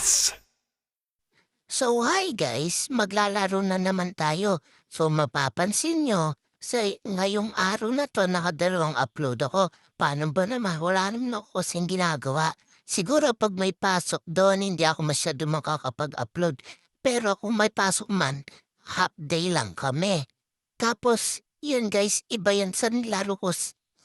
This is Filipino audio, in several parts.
Yes! So hi guys, maglalaro na naman tayo. So mapapansin nyo, sa ngayong araw na to nakadalawang upload ako. Paano ba naman? Wala naman ako kasing ginagawa. Siguro pag may pasok doon, hindi ako masyado makakapag-upload. Pero kung may pasok man, half day lang kami. Tapos, yun guys, iba yan sa nilaro ko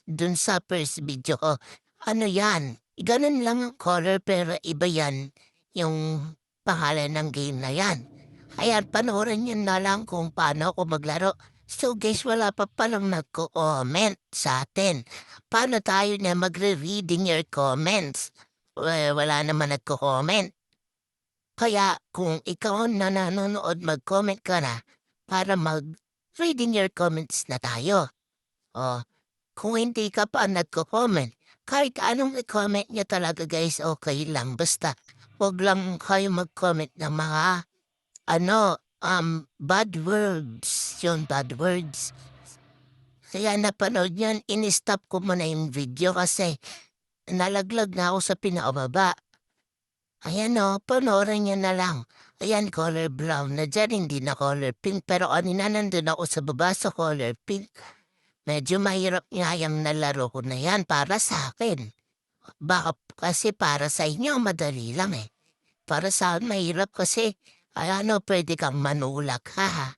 dun sa first video ko. Ano yan? Ganun lang ang color pero iba yan yung pangalan ng game na yan. Ayan, panoorin nyo na lang kung paano ako maglaro. So guys, wala pa palang nagko-comment sa atin. Paano tayo na magre-reading your comments? Eh, wala naman nagko-comment. Kaya kung ikaw na nanonood, mag-comment ka na para mag-reading your comments na tayo. O, kung hindi ka pa nagko-comment, kahit anong i-comment nyo talaga guys, okay lang. Basta Huwag lang kayo mag-comment ng mga, ano, um, bad words. Yun, bad words. Kaya napanood yan, in-stop ko muna yung video kasi nalaglag na ako sa pinakababa. Ayan o, panoorin niya na lang. Ayan, color brown na dyan, hindi na color pink. Pero kanina nandun ako sa baba sa color pink. Medyo mahirap nga yung nalaro ko na yan para sa akin. Baka kasi para sa inyo madali lang eh. Para sa akin mahirap kasi ay ano pwede kang manulak ha. ha.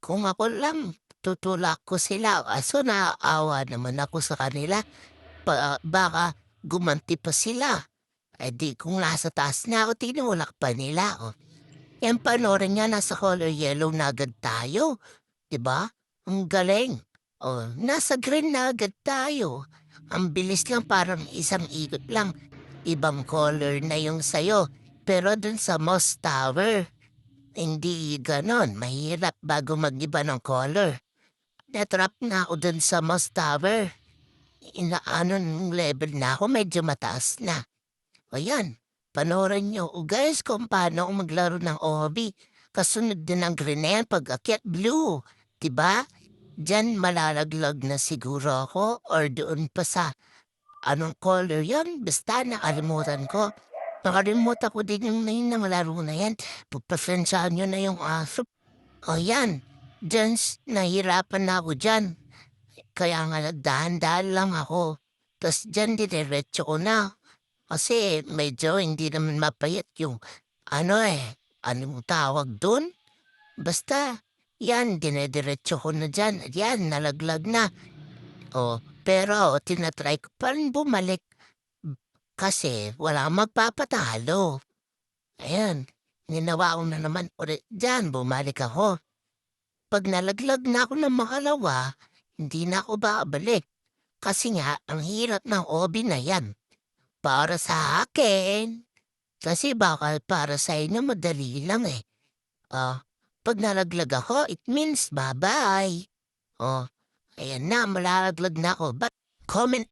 Kung ako lang tutulak ko sila aso naaawa naman ako sa kanila. Pa, baka gumanti pa sila. Eh di kung nasa taas na ako tinulak pa nila. Oh. Yan panorin niya nasa color yellow na agad tayo. 'Di ba? Ang galing. Oh, nasa green na agad tayo. Ang bilis lang parang isang ikot lang. Ibang color na yung sayo. Pero dun sa Moss Tower, hindi ganon. Mahirap bago mag-iba ng color. Natrap na ako dun sa Moss Tower. Inaano ng level na ako, medyo mataas na. O yan, panoorin nyo. O guys, kung paano maglaro ng OB. Kasunod din ng green pag akyat blue. Diba? Diyan malalaglag na siguro ako or doon pa sa anong color yan. Basta nakalimutan ko. Nakalimutan ko din yung name ng laro na yan. Pagpasensyahan nyo na yung aso. O yan, dyan nahirapan na ako dyan. Kaya nga dahan-dahan lang ako. Tapos dyan diretso ko na. Kasi medyo hindi naman mapayat yung ano eh, anong tawag doon? Basta, yan, dinediretso ko na dyan. Yan, nalaglag na. O, pero tinatry ko pa rin bumalik. Kasi wala magpapatalo. Ayan, ginawa ko na naman ulit dyan, bumalik ako. Pag nalaglag na ako ng makalawa, hindi na ako babalik. Kasi nga, ang hirap ng obi na yan. Para sa akin. Kasi baka para sa inyo madali lang eh. Ah, pag nalaglag ako, it means bye-bye. Oh, ayan na, malalaglag na ako. But comment